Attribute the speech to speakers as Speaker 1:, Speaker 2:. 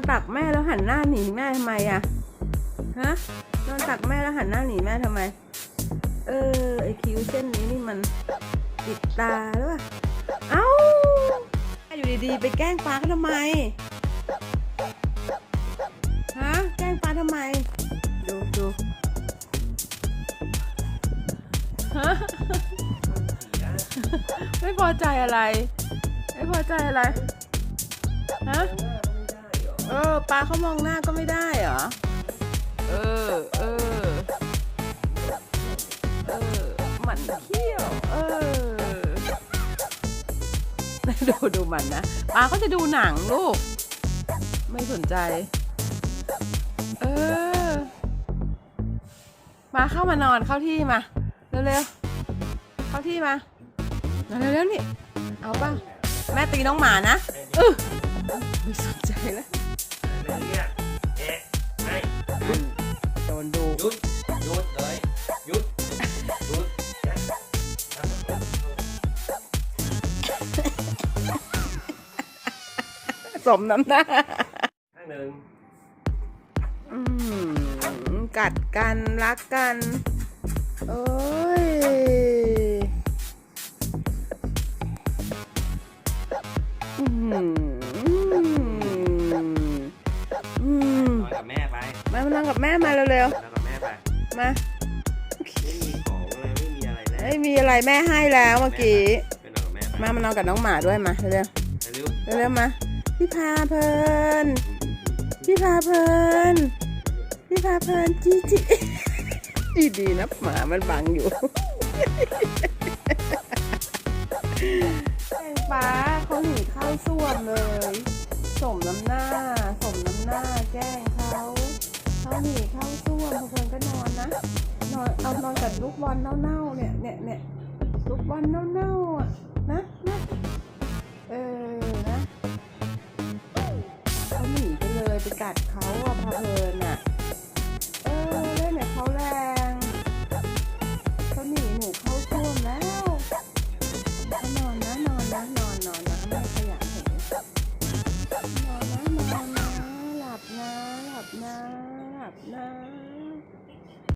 Speaker 1: อนตักแม่แล้วหันหน้าหนีแม่ทำไมอะฮะนอนตักแม่แล้วหันหน้าหนีแม่ทำไม เออไอคิ้วเส้นนี้นี่มันติดตาหรือเปล่าเอ้าอยู่ดีๆ ไปแกล้งปลาเขาทำไมฮะแกล้งปลาทำไม ดูดูฮะไม่พอใจอะไร ไม่พอใจอะไร ฮะ
Speaker 2: เอ
Speaker 1: อปลาเขามองหน้าก็ไม่ได้เหรอ เออ เออ เออ มันเขี้ยว เออ ดูดูมันนะปลาก็จะดูหนังลูก ไม่สนใจ เออ มาเข้ามานอนเข้าที่มา เร็วๆ เข้าที่มามาเร็วๆนี่ เอาป่ะ
Speaker 2: แม่ตีน้อง
Speaker 1: หมานะ
Speaker 2: เออ
Speaker 1: ไม่สนใจแล้ว
Speaker 2: เรื่องเนี้ยเอ๊ะไม่
Speaker 1: โดนดูหย
Speaker 2: ุดหยุดเลยหยุดหยุด
Speaker 1: สมน้ำหน้า
Speaker 2: ข้างหนึ่ง
Speaker 1: อืมกัดกันรักกันโอ้ยอืม นอ
Speaker 2: นกับแม่ไป
Speaker 1: มามานั่งกับแม่มาเร็วน
Speaker 2: อนกับแม่ไป ๆ
Speaker 1: มาไม่มี
Speaker 2: ของอะไรไม่มีอะไรแล้วไม่
Speaker 1: มีอะไรแม่ให้แล้วเมื่อกี้
Speaker 2: ไปนอนกับแม่ไปมามา
Speaker 1: นอนกับน้องหมาด้วยมาเร็วเร็วๆเร็วๆมาพี่พาเพลินพี่พาเพลินพี่พาเพลินจีจีดีดีๆนะหมามันบังอยู่แตงป้าเขาหนีเข้าส้วมเลย สมน้ำหน้า หี่เข้าซ้วมบางคนก็นอนนะ นอนเอานอนกับลูกบอลเน่าๆเนี่ยเนี่ยเนี่ยลูกบอลเน่าๆอะนะนะเออนะเขาหนีไปเลยไปกัดเขาอะพอเพลินอะเออเล่นเนี่ยเขาแรงเขาหนีหนูเข้าซ้วมแล้วนอนนะนอนนะนอน